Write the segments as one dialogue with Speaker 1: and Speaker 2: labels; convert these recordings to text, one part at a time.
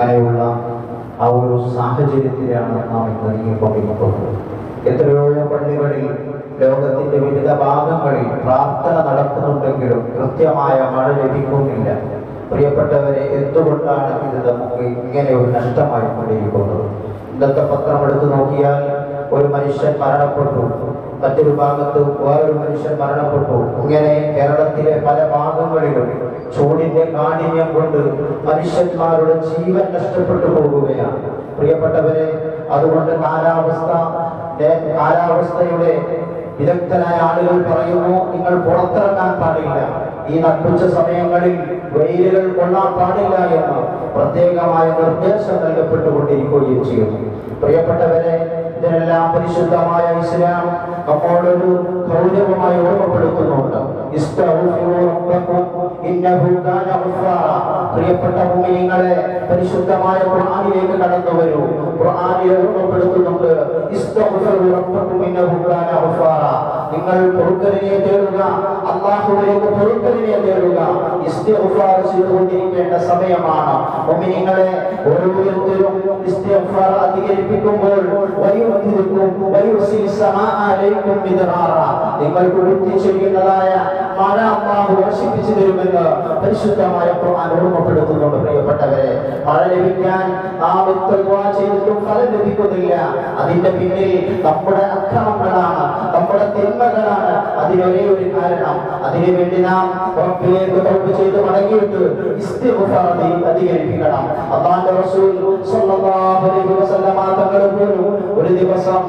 Speaker 1: അങ്ങനെയുള്ള ആ ഒരു സാഹചര്യത്തിലാണ് നാം ഇന്ന് നീങ്ങിക്കൊണ്ടിരിക്കുന്നത് എത്രയോ പള്ളികളിൽ ലോകത്തിന്റെ വിവിധ ഭാഗങ്ങളിൽ പ്രാർത്ഥന നടക്കുന്നുണ്ടെങ്കിലും കൃത്യമായ മഴ ലഭിക്കുന്നില്ല. പ്രിയപ്പെട്ടവരെ എന്തുകൊണ്ടാണ് ഇത് നമുക്ക് ഇങ്ങനെ ഒരു നഷ്ടമായി കൊണ്ടിരിക്കുന്നത്? ഇന്നത്തെ പത്രം എടുത്തു നോക്കിയാൽ ഒരു മനുഷ്യൻ മരണപ്പെട്ടു. മറ്റൊരു ഭാഗത്ത് വേറൊരു മനുഷ്യൻ മരണപ്പെട്ടു. ഇങ്ങനെ കേരളത്തിലെ പല ഭാഗങ്ങളിലും ചൂടിന്റെ കാഠിന്യം കൊണ്ട് മനുഷ്യന്മാരുടെ ജീവൻ നഷ്ടപ്പെട്ടു പോകുകയാണ്. പ്രിയപ്പെട്ടവരെ അതുകൊണ്ട് കാലാവസ്ഥ കാലാവസ്ഥയുടെ വിദഗ്ധനായ ആളുകൾ പറയുന്നു നിങ്ങൾ പുറത്തിറങ്ങാൻ പാടില്ല. ഈ നട്ടുച്ച സമയങ്ങളിൽ വെയിലുകൾ കൊള്ളാൻ പാടില്ല എന്ന് പ്രത്യേകമായ നിർദ്ദേശം നൽകപ്പെട്ടുകൊണ്ടിരിക്കുകയും ചെയ്യുന്നു. പ്രിയപ്പെട്ടവരെ ഇതിനെല്ലാം പരിശുദ്ധമായ ഇസ്ലാം നമ്മോടൊരു ഗൗരവമായി ഓർമ്മപ്പെടുത്തുന്നുണ്ട് ഇഷ്ടവും. പ്രിയപ്പെട്ട മുഅ്മിനീങ്ങളെ പരിശുദ്ധമായ ഖുർആനിലേക്ക് കടന്നു വരൂ ഖുർആനിൽ ഓർമ്മപ്പെടുത്തുന്നുണ്ട്. നിങ്ങൾ പൊറുക്കലിനെ തേടുക അള്ളാഹുവിലേക്ക് പൊറുക്കലിനെ തേടുക ഇസ്തിഗ്ഫാർ ചെയ്തുകൊണ്ടിരിക്കേണ്ട സമയമാണ്. മുഅ്മിനീങ്ങളെ ഓരോരുത്തരും ഇസ്തിഗ്ഫാർ അധികരിപ്പിക്കുമ്പോൾ വയുദ്ധിക്കും വയുസിൽ സമാ അലൈക്കും മിദ്റാറ. നിങ്ങൾ വൃത്തി ചെയ്യുന്നതായ വർഷിപ്പിച്ചു തരുമെന്ന് പരിശുദ്ധമായ ഖുർആൻ ഓർമ്മപ്പെടുത്തുന്നുണ്ട്. പ്രിയപ്പെട്ടവരെ മഴ ലഭിക്കാൻ നാം ചെയ്തിട്ടും ഫലം ലഭിക്കുന്നില്ല. അതിന്റെ പിന്നിൽ നമ്മുടെ അക്രമങ്ങളാണ് നമ്മുടെ തിന്മകളാണ് അതിനൊരേ ഒരു കാരണം അതിനു വേണ്ടി നാം റബ്ബിലേക്ക് തൗബ ചെയ്ത് മടങ്ങിയിട്ട് ഇസ്തിഗ്ഫാർ അധി- അധികരിപ്പിക്കണം. അള്ളാഹുവിന്റെ റസൂൽ സ്വല്ലല്ലാഹു അലൈഹി വസല്ലമ തങ്ങൾ പോലും ഒരു ദിവസം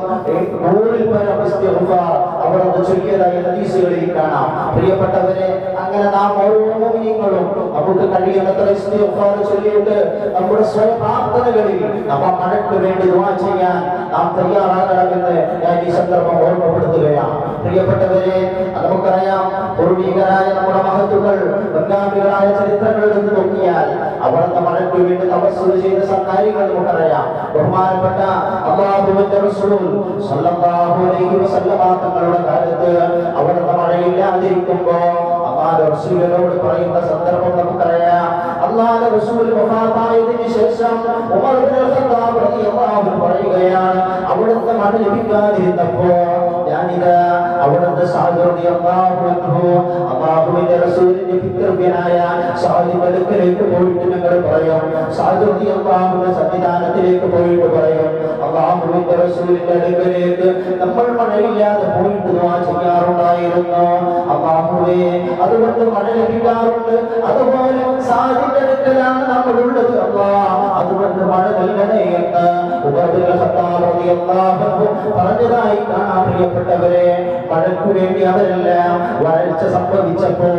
Speaker 1: നൂറിൽ പരം ഇസ്തിഗ്ഫാർ അവർ ചൊല്ലിയതായി ഹദീസുകളിൽ കാണാം. പ്രിയപ്പെട്ടവരെ അങ്ങനെ നാം ഓരോ മുഅ്മിനീങ്ങളും നമുക്ക് കഴിയുന്നത്ര ഇസ്തിഗ്ഫാർ ചൊല്ലിയിട്ട് നമ്മുടെ സ്വയം പ്രാർത്ഥനകളിൽ നമ്മൾ മഴയ്ക്ക് വേണ്ടി ദുആ ചെയ്യാൻ നാം തയ്യാറാകണമെന്ന് ഞാൻ ഈ സന്ദർഭം ഓർമ്മപ്പെടുത്തുകയാണ്. പ്രിയപ്പെട്ടവരെ നമുക്കറിയാം. പൂർവീകരായ നമ്മുടെ മഹത്തുക്കൾ മുൻഗാമികളായ ചരിത്രങ്ങൾ എടുത്ത് നോക്കിയാൽ അവിടുത്തെ മഴയ്ക്ക് വേണ്ടി തപസ്സുകൾ ചെയ്ത സർക്കാരികൾ നമുക്കറിയാം. ബഹുമാനപ്പെട്ട അള്ളാഹുവിന്റെ റസൂൽ സല്ലല്ലാഹു അലൈഹി വസല്ലമ കാലത്ത് അവിടുത്തെ മഴയില്ലാതിരിക്കുമ്പോ അള്ളാഹുവിന്റെ പറയുന്ന സന്ദർഭം നമുക്കറിയാം. റസൂൽ ശേഷം ഉമർ ഖത്താബ് അവിടുത്തെ മഴ ലഭിക്കാതിരുന്നപ്പോ ഞാനിത് അവിടുത്തെ സാദ് റളിയല്ലാഹു അൻഹു അള്ളാഹുവിന്റെ റസൂലിന്റെ പിതൃവ്യനായ സാദിന്റെ അടുക്കലേക്ക് പോയിട്ട് ഞങ്ങൾ പറയും. സാദ് റളിയല്ലാഹുവിന്റെ സന്നിധാനത്തിലേക്ക് പോയിട്ട് പറയും. അള്ളാഹുവിന്റെ റസൂലിന്റെ അടുക്കലേക്ക് നമ്മൾ മഴയില്ലാതെ പോയിട്ട് ദുആ ചെയ്യാറുണ്ടായിരുന്നു. അള്ളാഹുവേ അതുകൊണ്ട് മഴ ലഭിക്കാറുണ്ട്. അതുപോലെ സാദിന്റെ നമ്മളുള്ളത് അള്ളാ. അതുകൊണ്ട് മഴ നൽകണേ എന്ന് പറഞ്ഞതായി കാണാൻ പ്രിയപ്പെട്ടവരെ മഴയ്ക്ക് വേണ്ടി അവരെല്ലാം വരൾച്ച സംഭവിച്ചപ്പോ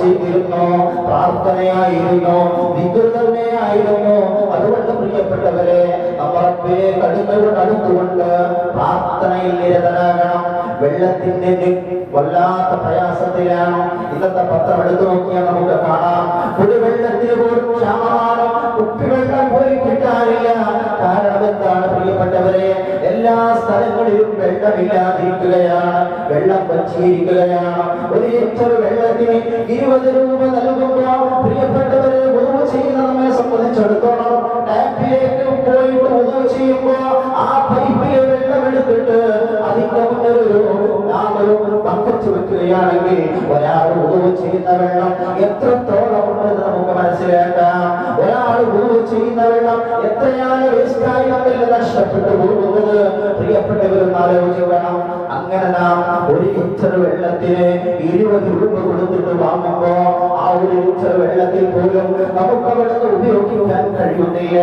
Speaker 1: ചെയ്തിരുന്നു പ്രാർത്ഥനയായിരുന്നു ദിക്ർ തന്നെയായിരുന്നു. അതുകൊണ്ട് പ്രിയപ്പെട്ടവരെ നമ്മളെ കടുന്നവരുടെ അടുത്തുകൊണ്ട് പ്രാർത്ഥനയിൽ നിരതരാകണം വെള്ളത്തിന്റെ വല്ലാത്ത പ്രയാസത്തിലാണ്. ഇന്നത്തെ പത്രം എടുത്തു നോക്കിയാൽ നമുക്ക് കാണാം. കുടിവെള്ളത്തിന് പോലും ക്ഷാമമാണ്. കുപ്പിവെള്ളം പോലും കിട്ടാനില്ല കാരണം എന്താണ് പ്രിയപ്പെട്ടവരെ എല്ലാ സ്ഥലങ്ങളിലും വെള്ളമില്ലാതിരിക്കുകയാണ്. വെള്ളം വച്ചിരിക്കുകയാണ് ഒരു ലിറ്റർ വെള്ളത്തിന് ഇരുപത് രൂപ നൽകുമ്പോൾ പ്രിയപ്പെട്ടവരെ ചെയ്യുന്ന നമ്മെ നഷ്ടപ്പെട്ടു പോകുന്നത് പ്രിയപ്പെട്ടവരും ആലോചിക്കണം അങ്ങനെ നാം ഒരു ലിറ്റർ വെള്ളത്തിന് ഇരുപത് രൂപ കൊടുത്തിട്ട് വാങ്ങുമ്പോ ആ ഒരു ലിറ്റർ വെള്ളത്തിൽ പോലും നമുക്ക് വെള്ളം ഉപയോഗിക്കാൻ കഴിയുന്നില്ല.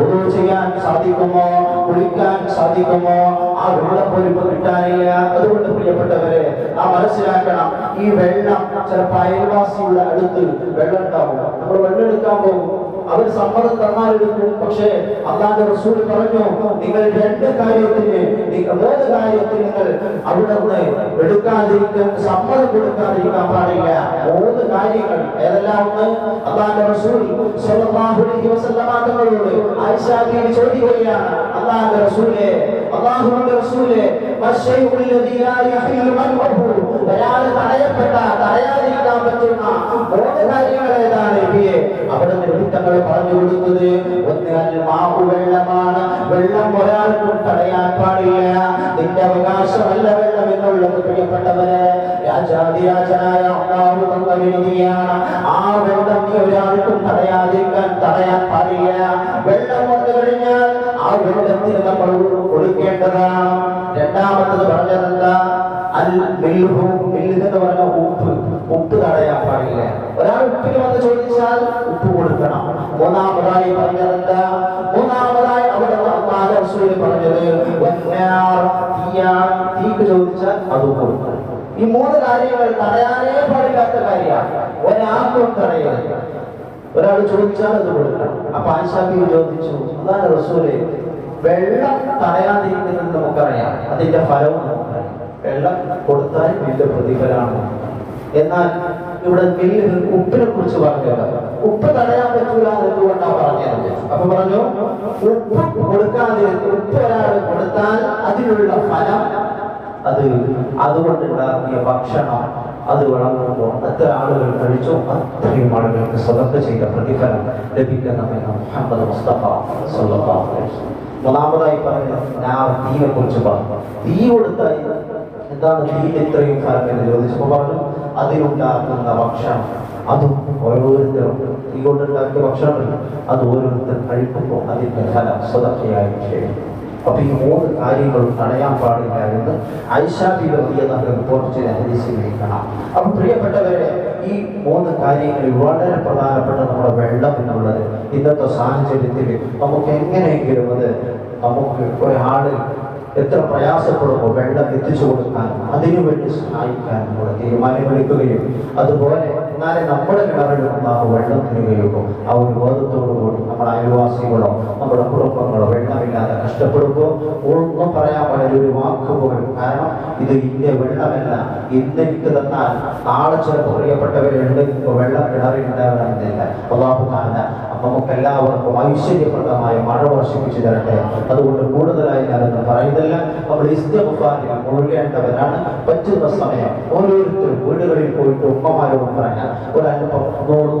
Speaker 1: ഉദവ് ചെയ്യാൻ സാധിക്കുമോ? കുളിക്കാൻ സാധിക്കുമോ? ആ വെള്ളം കിട്ടാനില്ല. അതുകൊണ്ട് പ്രിയപ്പെട്ടവരെ നാം മനസ്സിലാക്കണം ഈ വെള്ളം ചിലപ്പോ അയൽവാസിയുടെ അടുത്ത് വെള്ളം ഉണ്ടാവും. നമ്മൾ വെള്ളം എടുക്കാൻ പോകും. അവർ സമ്മതം തന്നാലെടുക്കും. പക്ഷേ അള്ളാന്റെ റസൂൽ പറഞ്ഞു നിങ്ങൾ രണ്ട് കാര്യത്തിന് മൂന്ന് കാര്യത്തിന് നിങ്ങൾ അവിടുന്ന് എടുക്കാതിരിക്കാൻ സമ്മതം കൊടുക്കാതിരിക്കാൻ പാടില്ല. മൂന്ന് കാര്യങ്ങൾ. ഏതെല്ലാം ഒന്ന്? റസൂൽ സ്വല്ലല്ലാഹു അലൈഹി വസല്ലമ തങ്ങളോട് ചോദിക്കുകയാണ്. അള്ളാന്റെ റസൂലേ റസൂലേ ലാ അവിടെ പറഞ്ഞു കൊടുത്തത് വെള്ളം ഒരാൾക്കും തടയാൻ പാടില്ല. നിന്റെ അവകാശമല്ല വെള്ളം എന്നുള്ളത് പ്രിയപ്പെട്ടവര് രാജാതിരാജനായ വിനതിയാണ് ആ വെള്ളം നീ ഒരാൾക്കും തടയാതിരിക്കാൻ തടയാൻ പാടില്ല. വെള്ളം വന്നു കഴിഞ്ഞാൽ ആ വെള്ളത്തിന് നമ്മൾ കൊടുക്കേണ്ടതാണ്. രണ്ടാമത്തത് പറഞ്ഞതെന്താ? അൽ പറഞ്ഞ ഉപ്പ് ഉപ്പ് തടയാൻ പാടില്ല. ഒരാൾ ഉപ്പിന് വന്ന് ചോദിച്ചാൽ ഉപ്പ് കൊടുക്കണം. മൂന്നാമതായി പറഞ്ഞതെന്താ? റസൂൽ പറഞ്ഞത് തീക്ക് ചോദിച്ചാൽ അത് കൊടുക്കണം ഈ മൂന്ന് കാര്യങ്ങൾ തടയാനേ പാടില്ലാത്ത കാര്യമാണ്. ഒരാൾക്കും തടയരുത്. ഒരാൾ ചോദിച്ചാൽ അത് കൊടുക്കണം. അപ്പൊ ആശാബി ചോദിച്ചു അതാണ് റസൂലെ വെള്ളം തടയാതിരിക്കുന്നത് നമുക്കറിയാം. അതിന്റെ ഫലവും വെള്ളം കൊടുത്താൽ വലിയ പ്രതിഫലമാണ്. എന്നാൽ ഇവിടെ മില്ല് ഉപ്പിനെ കുറിച്ച് പറഞ്ഞത് ഉപ്പ് തടയാൻ പറ്റൂല എന്തുകൊണ്ടാണ് പറഞ്ഞത് അപ്പൊ പറഞ്ഞു ഉപ്പ് കൊടുക്കാതെ ഉപ്പ് ഒരാൾ കൊടുത്താൽ അതിനുള്ള ഫലം അത് അതുകൊണ്ടുണ്ടാക്കിയ ഭക്ഷണം അത് വളർന്നുമ്പോൾ എത്ര ആളുകൾ കഴിച്ചോ അത്രയും ആളുകൾക്ക് സ്വതന്ത്ര ചെയ്ത പ്രതിഫലം ലഭിക്കണമെന്ന് മുഹമ്മദ് മുസ്തഫ. മൂന്നാമതായി പറഞ്ഞു തീയെ കുറിച്ച് പറഞ്ഞു തീ കൊടുത്തായി എന്താണ് തീയിൽ ഇത്രയും ഫലം എന്ന് ചോദിച്ചപ്പോൾ പറഞ്ഞു ഭക്ഷണം അതും ഓരോരുത്തരും തീ കൊണ്ടുണ്ടാക്കിയ ഭക്ഷണമല്ല അത് ഓരോരുത്തർ കഴിക്കുമ്പോൾ അതിന്റെ ഫലം സ്വതക്കയായി അപ്പൊ ഈ മൂന്ന് കാര്യങ്ങളും തടയാൻ പാടില്ല എന്ന് ഐഷാബി റിപ്പോർട്ട് ചെയ്ത അപ്പൊ പ്രിയപ്പെട്ടവരെ ഈ മൂന്ന് കാര്യങ്ങളിൽ വളരെ പ്രധാനപ്പെട്ട നമ്മുടെ വെള്ളം എന്നുള്ളത് ഇന്നത്തെ സാഹചര്യത്തിൽ നമുക്ക് എങ്ങനെയെങ്കിലും അത് നമുക്ക് ഒരാൾ എത്ര പ്രയാസപ്പെടുമ്പോൾ വെള്ളം എത്തിച്ചു കൊടുക്കാനും അതിനുവേണ്ടി സഹായിക്കാനും നമ്മൾ തീരുമാനമെടുക്കുകയും അതുപോലെ എന്നാലേ നമ്മുടെ കിണറിൽ ഒന്നാമത് വെള്ളം തരികയുള്ളൂ ആ ഒരു ബോധത്തോടുകൂടി നമ്മുടെ അയൽവാസികളോ നമ്മുടെ കുടുംബങ്ങളോ വെള്ളമില്ലാതെ കഷ്ടപ്പെടുമ്പോൾ ഒന്നും പറയാൻ പാടില്ല. ഒരു വാക്ക് പോലും. കാരണം ഇത് ഇന്ന വെള്ളമല്ല. ഇന്ന് എനിക്ക് തന്നാൽ നാളെ ചിലപ്പോൾ പ്രിയപ്പെട്ടവരുണ്ട് ഇപ്പോൾ വെള്ളം കിണറിൽ ഉണ്ടാവണമെന്നില്ല. അള്ളാഹു താല നമുക്ക് എല്ലാവർക്കും ഐശ്വര്യപ്രദമായ മഴ വർഷിപ്പിച്ചു തരട്ടെ. അതുകൊണ്ട് കൂടുതലായി ഞാനൊന്നും പറയുന്നില്ല നമ്മൾ ഇസ്തഫാനിൽ മുഴുകേണ്ടവരാണ്. പറ്റുന്ന സമയം ഓരോരുത്തരും വീടുകളിൽ പോയിട്ട് ഉമ്മമാരോട് പറഞ്ഞാൽ ഒരല്പം നൂറ്